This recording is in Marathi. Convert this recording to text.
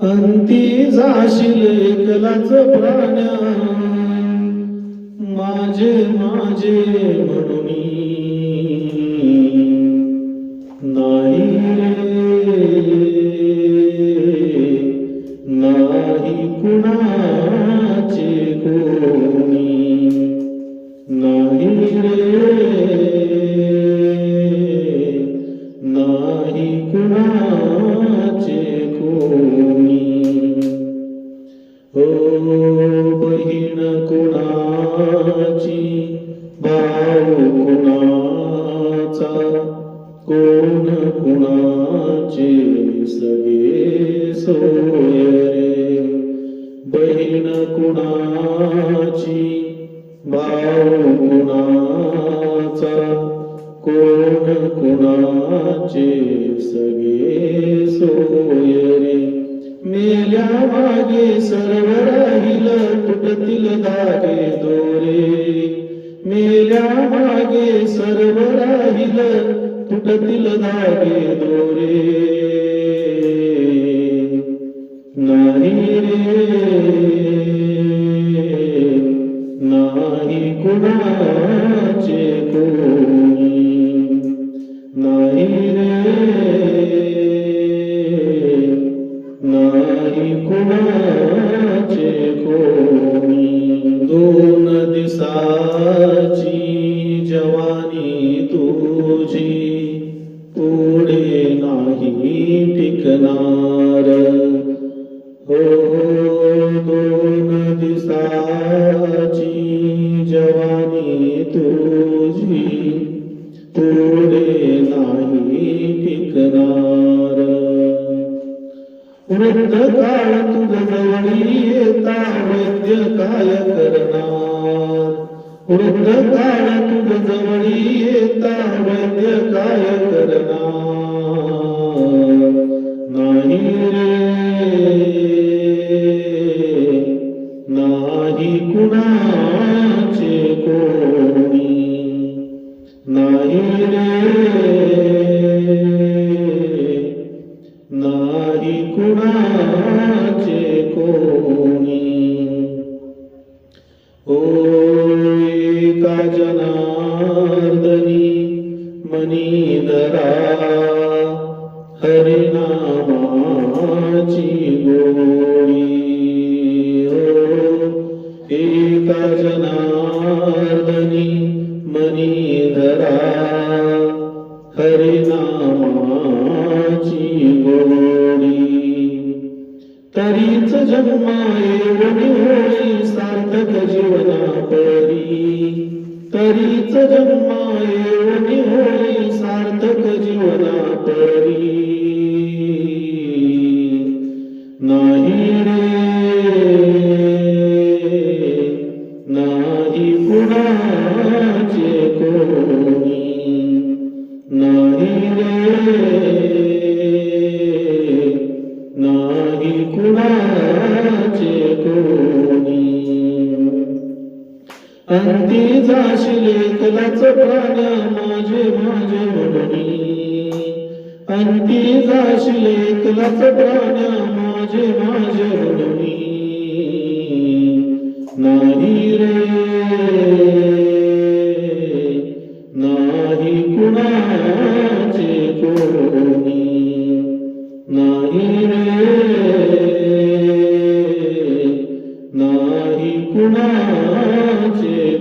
अंती जाशील एकलाच प्राण्या माझे माझे म्हणून नाही नाही कुणाचे कोणी. नाही रे. कोण कुणाचे सगे सोय रे? बहीण कुणाची भाऊ कुणाचा? कोण कुणाचे सगळे सोय रे? मेल्या मागे सर्व तुटतील धागे दोरे. नाही रे नाही कुणाचे कोणी. नाही रे. नाही टिकणार. हो, हो दोन दिसाची जवानी तुझी पुढे नाही टिकणार. वृद्ध काळ तुझ जवळी येता वैद्य काय करणार. वृद्ध काळ तुझ जवळी येता वैद्य काय करणार. नाही कुणाचे कोणी? ओ एका जनार्दनी मनी दरा हरिनामाची गोळी. हो, ओ एका जनार्दनी मनी धरा हरिनामाची तरीच जन्माये वणी होई सार्थक जीवना परी तरीच जन्माये वणी होई सार्थक जीवना परी नाही रे अंती जाशिले एकलाच प्राण माझे माझे म्हणणी अंती जाशिले एकलाच प्राण माझे माझे म्हणणी नाही कुणाचे.